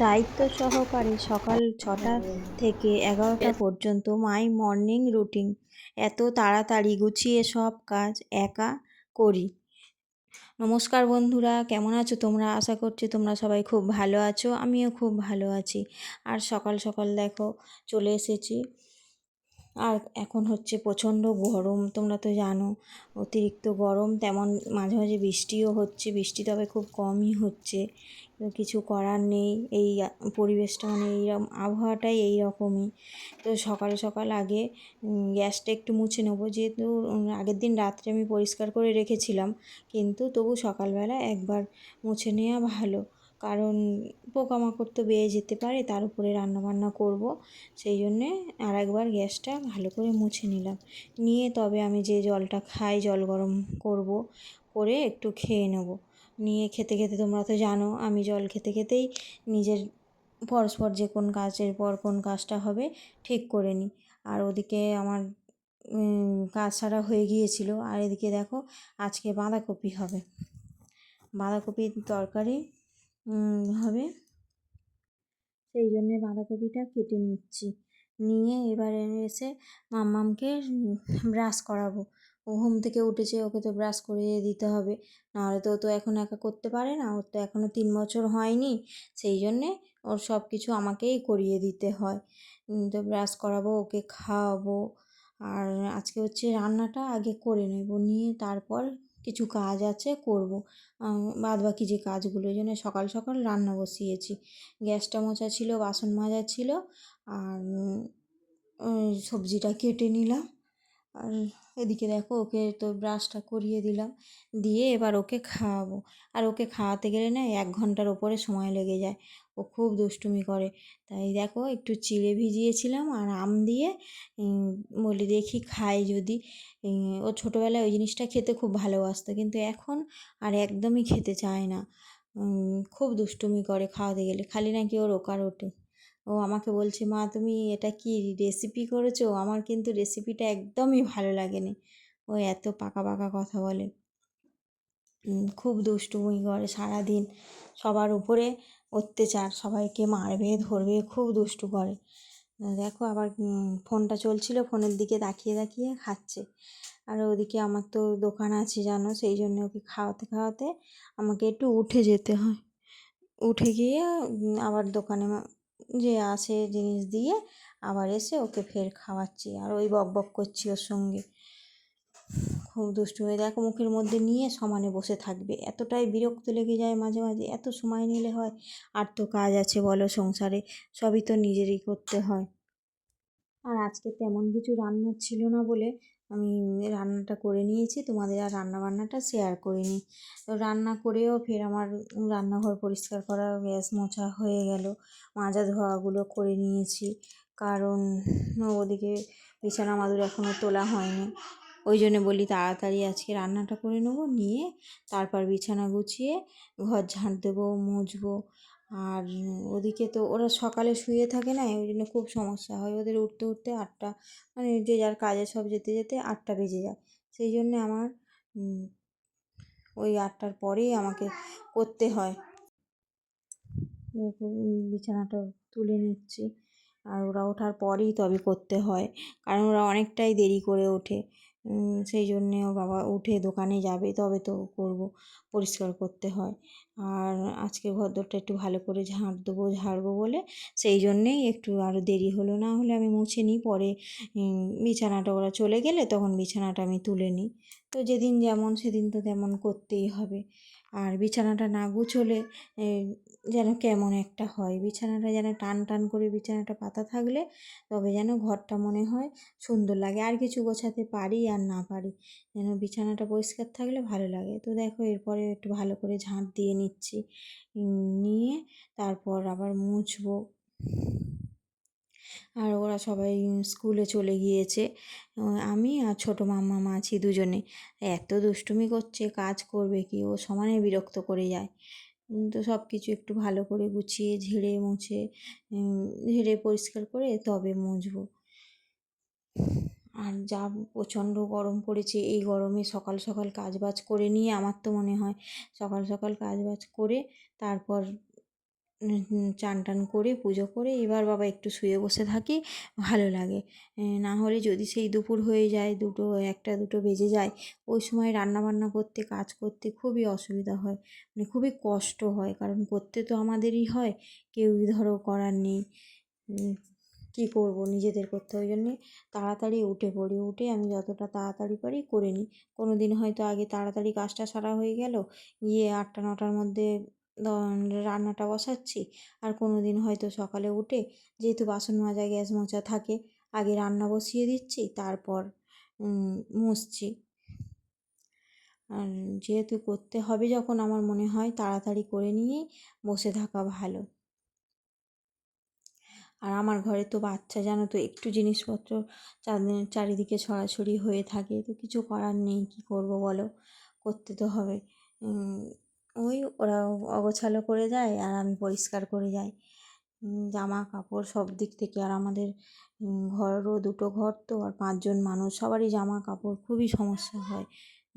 দায়িত্ব সহকারে সকাল ছটা থেকে এগারোটা পর্যন্ত মাই মর্নিং রুটিন এত তাড়াতাড়ি গুছিয়ে সব কাজ একা করি। নমস্কার বন্ধুরা কেমন আছো তোমরা? আশা করছি তোমরা সবাই খুব ভালো আছো আমিও খুব ভালো আছি। আর সকাল সকাল দেখো চলে এসেছি। আর এখন হচ্ছে প্রচণ্ড গরম তোমরা তো জানো অতিরিক্ত গরম তেমন মাঝে মাঝে বৃষ্টিও হচ্ছে বৃষ্টি তবে খুব কমই হচ্ছে। কিছু করার নেই, এই পরিবেশটা মানে এইরকম আবহাওয়াটাই এই রকমই তো সকাল সকাল আগে গ্যাসটা একটু মুছে নেব। যেহেতু আগের দিন রাত্রে আমি পরিষ্কার করে রেখেছিলাম, কিন্তু তবু সকালবেলা একবার মুছে নেওয়া ভালো। কারণ পোকামাকড় তো বেয়ে যেতে পারে, তার উপরে রান্নাবান্না করব। সেই জন্যে আর একবার গ্যাসটা ভালো করে মুছে নিলাম। নিয়ে তবে আমি যে জলটা খাই, জল গরম করব, করে একটু খেয়ে নেব। নিয়ে খেতে খেতে তোমরা তো জানো, আমি জল খেতে খেতেই নিজের পরস্পর যে কোন কাজের পর কোন কাজটা হবে ঠিক করে নিই। আর ওদিকে আমার কাজ সারা হয়ে গিয়েছিল। আর এদিকে দেখো আজকে বাঁধাকপি হবে। বাঁধাকপির তরকারি হবে। সেই জন্যে বাঁধাকপিটা কেটে নিচ্ছি। নিয়ে এবারে এসে মাম্মামকে ব্রাশ করাবো। ও ঘুম থেকে উঠেছে, ওকে তো ব্রাশ করিয়ে দিতে হবে। নাহলে তো ও তো এখন একা করতে পারে না, ওর তো এখনও তিন বছর হয়নি। সেই জন্যে ওর সব কিছু আমাকেই করিয়ে দিতে হয়। তো ব্রাশ করাবো, ওকে খাওয়াবো। আর আজকে হচ্ছে রান্নাটা আগে করে নেব, নিয়ে তারপর কিছু কাজ আছে করব। বাদ বাকি যে কাজগুলো ওই জন্য সকাল সকাল রান্না বসিয়েছি। গ্যাসটা মোছা ছিল, বাসন মাজা ছিল, আর সবজিটা কেটে নিলাম। আর এদিকে দেখো ওকে তো ব্রাশটা করিয়ে দিলাম। দিয়ে এবার ওকে খাওয়াবো। আর ওকে খাওয়াতে গেলে না এক ঘণ্টার ওপরে সময় লেগে যায়। ও খুব দুষ্টুমি করে। তাই দেখো একটু চিড়ে ভিজিয়েছিলাম আর আম দিয়ে বলি দেখি খাই যদি। ও ছোটোবেলায় ওই জিনিসটা খেতে খুব ভালোবাসতো কিন্তু এখন আর একদমই খেতে চায় না। খুব দুষ্টুমি করে খাওয়াতে গেলে। খালি নাকি ওর ওকার ওঠে ও আমাকে বলছে, মা, তুমি এটা কি রেসিপি করেছ? আমার কিন্তু রেসিপিটা একদমই ভালো লাগেনি। ও এত পাকা পাকা কথা বলে। খুব দুষ্টুমি করে সারাদিন। সবার উপরে অত্যাচার, সবাইকে মারবে, ধরবে, খুব দুষ্টু করে। দেখো আবার ফোনটা চলছিল, ফোনের দিকে তাকিয়ে তাকিয়ে খাচ্ছে। আর ওদিকে আমার তো দোকান আছে, জানো? সেই জন্য ওকে খাওয়াতে খাওয়াতে আমাকে একটু উঠে যেতে হয়। উঠে গিয়ে আবার দোকানে যে আসে জিনিস দিয়ে আবার এসে ওকে ফের খাওয়াচ্ছি আর ওই বক বক করছি ওর সঙ্গে। খুব দুষ্টু হয়ে দেখো মুখের মধ্যে নিয়ে সমানে বসে থাকবে। এতটাই বিরক্ত লেগে যায় মাঝে মাঝে, এত সময় নিলে হয়। আর তো কাজ আছে বলো সংসারে, সবই তো নিজেরই করতে হয়। আর আজকে তেমন কিছু রান্না ছিল না বলে আমি রান্নাটা করে নিয়েছি, তোমাদের আর রান্না বান্নাটা শেয়ার করিনি তো রান্না করেও ফের আমার রান্নাঘর পরিষ্কার করা গ্যাস মোছা হয়ে গেল। মাজা ধোয়াগুলো করে নিয়েছি। কারণ ওদিকে বিছানা মাদুর এখনও তোলা হয়নি। ওই জন্য বলি তাড়াতাড়ি আজকে রান্নাটা করে নেব, নিয়ে তারপর বিছানা গুছিয়ে ঘর ঝাঁট দেবো, মুছবো। আর ওদিকে তো ওরা সকালে শুয়ে থাকে না, ওই জন্য খুব সমস্যা হয় ওদের উঠতে উঠতে আটটা মানে যে যার কাজে সব যেতে যেতে আটটা বেজে যায়। সেই জন্যে আমার ওই আটটার পরেই আমাকে করতে হয়। বিছানাটা তুলে নিচ্ছি। আর ওরা ওঠার পরেই তবে করতে হয়, কারণ ওরা অনেকটাই দেরি করে ওঠে। সেই জন্যে ও বাবা উঠে দোকানে যাবে, তবে তো করব, পরিষ্কার করতে হয়। আর আজকে ঘরদোরটা একটু ভালো করে ঝাঁট দেবো, ঝাড়বো বলে, সেই জন্যেই একটু আরও দেরি হলো না হলে আমি মুছে নিই। পরে বিছানাটা ওরা চলে গেলে তখন বিছানাটা আমি তুলে নিই। তো যেদিন যেমন সেদিন তো তেমন করতেই হবে। আর বিছানাটা না গুছোলে যেন কেমন একটা হয়। বিছানাটা যেন টান টান করে বিছানাটা পাতা থাকলে, তবে যেন ঘরটা মনে হয় সুন্দর লাগে। আর কিছু গোছাতে পারি আর না পারি, যেন বিছানাটা পরিষ্কার থাকলে ভালো লাগে। তো দেখো, এরপরে একটু ভালো করে ঝাঁট দিয়ে নিচ্ছি নিয়ে তারপর আবার মুছবো। আর ওরা সবাই স্কুলে চলে গিয়েছে। আমি আর ছোটো মাম্মা মা আছি দুজনে। এত দুষ্টুমি করছে, কাজ করবে কি? ও সমানে বিরক্ত করে যায়। তো সব কিছু একটু ভালো করে গুছিয়ে, ঝেড়ে, মুছে ঝেড়ে পরিষ্কার করে তবে মুছবো। আর যা প্রচণ্ড গরম পড়েছে, এই গরমে সকাল সকাল কাজ বাজ করে নিয়ে, আমার তো মনে হয় সকাল সকাল কাজ বাজ করে, তারপর চান টান করে, পুজো করে, এবার বাবা একটু শুয়ে বসে থাকি, ভালো লাগে। না হলে যদি সেই দুপুর হয়ে যায়, দুটো, একটা, দুটো বেজে যায়, ওই সময় রান্না বান্না করতে, কাজ করতে খুবই অসুবিধা হয়। মানে খুবই কষ্ট হয়, কারণ করতে তো আমাদেরই হয়, কেউই ধরো করার নেই। কী করব, নিজেদের করতে ওই জন্যে তাড়াতাড়ি উঠে পড়ি। উঠে আমি যতটা তাড়াতাড়ি পারি করে নিই। কোনো দিন হয়তো আগে তাড়াতাড়ি কাজটা সারা হয়ে গেল, গিয়ে আটটা, নটার মধ্যে রান্নাটা বসাচ্ছি, আর কোনো দিন হয়তো সকালে উঠে যেহেতু বাসন মাজা, গ্যাস মোছা থাকে, আগে রান্না বসিয়ে দিচ্ছি, তারপর মুছছি। আর যেহেতু করতে হবে যখন আমার মনে হয় তাড়াতাড়ি করে নিয়েই বসে থাকা ভালো। আর আমার ঘরে তো বাচ্চা, জানো তো, একটু জিনিসপত্র চারিদিকে ছড়াছড়ি হয়ে থাকে, তো কিছু করার নেই, কী করব বলো? করতে তো হবে ওই ওরা অগোছালো করে যায় আর আমি পরিষ্কার করে যাই। জামা কাপড় সব দিক থেকে আর আমাদের ঘরও দুটো ঘর তো আর পাঁচজন মানুষ, সবারই জামা কাপড় খুবই সমস্যা হয়।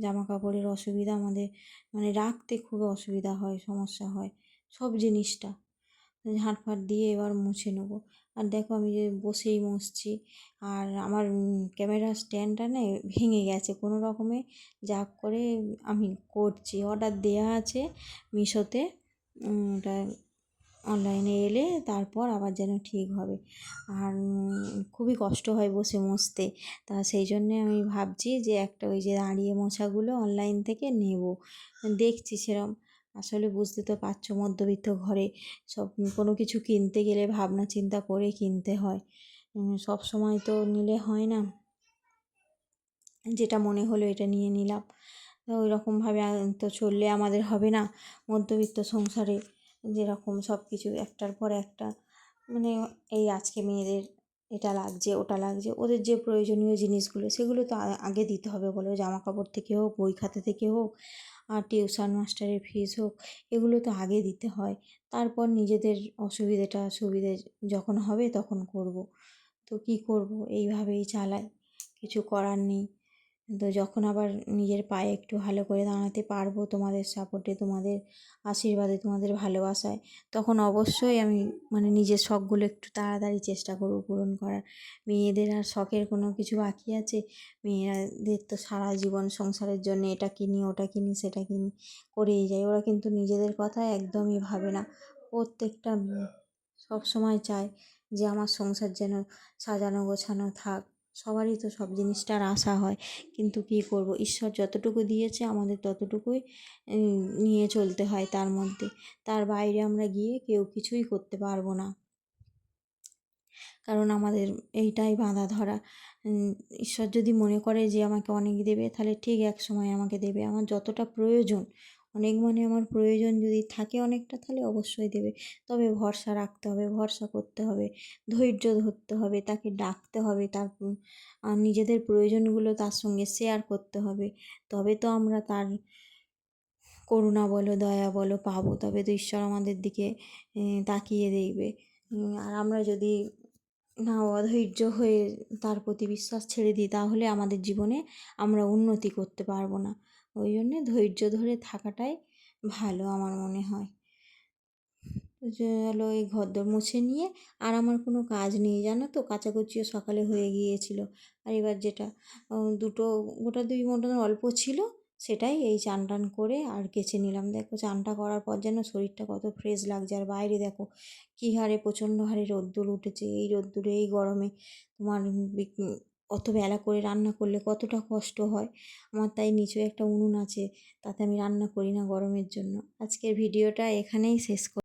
জামা কাপড়ের অসুবিধা আমাদের মানে রাখতে খুব অসুবিধা হয়, সমস্যা হয় সব জিনিসটা। ঝাঁট ফাট দিয়ে এবার মুছে নেব। আর দেখো আমি যে বসেই মুছছি আর আমার ক্যামেরা স্ট্যান্ডটা না ভেঙে গেছে। কোনো রকমে যা করে আমি করছি। অর্ডার দেওয়া আছে মিশোতে ওটা অনলাইনে এলে তারপর আবার যেন ঠিক হবে। আর খুবই কষ্ট হয় বসে মুছতে তা সেই জন্যে আমি ভাবছি যে একটা ওই যে দাঁড়িয়ে মোছাগুলো অনলাইন থেকে নেব। দেখছি সেরম। আসলে বুঝতে তো পারছ মধ্যবিত্ত ঘরে সব কোনো কিছু কিনতে গেলে ভাবনা চিন্তা করে কিনতে হয়। সব সময় তো নিলে হয় না। যেটা মনে হলো এটা নিয়ে নিলাম। ওই রকমভাবে তো চললে আমাদের হবে না মধ্যবিত্ত সংসারে। যেরকম সব কিছু একটার পর একটা। মানে এই আজকে মেয়েদের এটা লাগছে, ওটা লাগছে, ওদের যে প্রয়োজনীয় জিনিসগুলো সেগুলো তো আগে দিতে হবে বলো জামা কাপড় থেকে হোক, বই খাতা থেকে হোক আর টিউশন মাস্টারের ফিস হোক, এগুলো তো আগে দিতে হয়। তারপর নিজেদের অসুবিধেটা, সুবিধে যখন হবে তখন করব। তো কী করব? এইভাবেই চালাই। কিছু করার নেই। তো যখন আবার নিজের পায়ে একটু ভালো করে দাঁড়াতে পারব তোমাদের সাপোর্টে তোমাদের আশীর্বাদে, তোমাদের ভালোবাসায়, তখন অবশ্যই আমি মানে নিজের শখগুলো একটু তাড়াতাড়ি চেষ্টা করব পূরণ করার। মেয়েদের আর শখের কোনো কিছু বাকি আছে? মেয়েরাদের তো সারা জীবন সংসারের জন্য এটা কিনি, ওটা কিনি, সেটা কিনি, করেই যায় ওরা কিন্তু নিজেদের কথা একদমই ভাবে না। প্রত্যেকটা সব সময় চায় যে আমার সংসার যেন সাজানো গোছানো থাক। সবারই তো সব জিনিসটার আশা হয়। কিন্তু কী করব? ঈশ্বর যতটুকু দিয়েছে আমাদের ততটুকুই নিয়ে চলতে হয় তার মধ্যে। তার বাইরে আমরা গিয়ে কেউ কিছুই করতে পারব না। কারণ আমাদের এইটাই বাঁধা ধরা। ঈশ্বর যদি মনে করে যে আমাকে অনেক দেবে, তাহলে ঠিক এক সময় আমাকে দেবে। আমার যতটা প্রয়োজন অনেক মানে আমার প্রয়োজন যদি থাকে অনেকটা তাহলে অবশ্যই দেবে। তবে ভরসা রাখতে হবে, ভরসা করতে হবে, ধৈর্য ধরতে হবে, তাকে ডাকতে হবে তার নিজেদের প্রয়োজনগুলো তার সঙ্গে শেয়ার করতে হবে। তবে তো আমরা তার করুণা বলো, দয়া বলো পাবো, তবে তো ঈশ্বর আমাদের দিকে তাকিয়ে দেখবে। আর আমরা যদি না অধৈর্য হয়ে তার প্রতি বিশ্বাস ছেড়ে দিই, তাহলে আমাদের জীবনে আমরা উন্নতি করতে পারব না। ওই জন্যে ধৈর্য ধরে থাকাটাই ভালো আমার মনে হয়। হলো এই ঘরদোর মুছে নিয়ে আর আমার কোনো কাজ নেই, জানো তো? কাচাকুচিও সকালে হয়ে গিয়েছিল। আর এবার যেটা দুটো, গোটা দুই মতন অল্প ছিল, সেটাই এই চান টান করে আর কেচে নিলাম। দেখো চানটা করার পর যেন শরীরটা কত ফ্রেশ লাগছে। আর বাইরে দেখো কী হারে প্রচণ্ড হারে রোদ্দুর উঠেছে। এই রোদ্দুরে, এই গরমে তোমার অত বেলা করে রান্না করলে কতটা কষ্ট হয়? আমার তাই নিচু একটা উনুন আছে, তাতে আমি রান্না করি না গরমের জন্য। আজকের ভিডিওটা এখানেই শেষ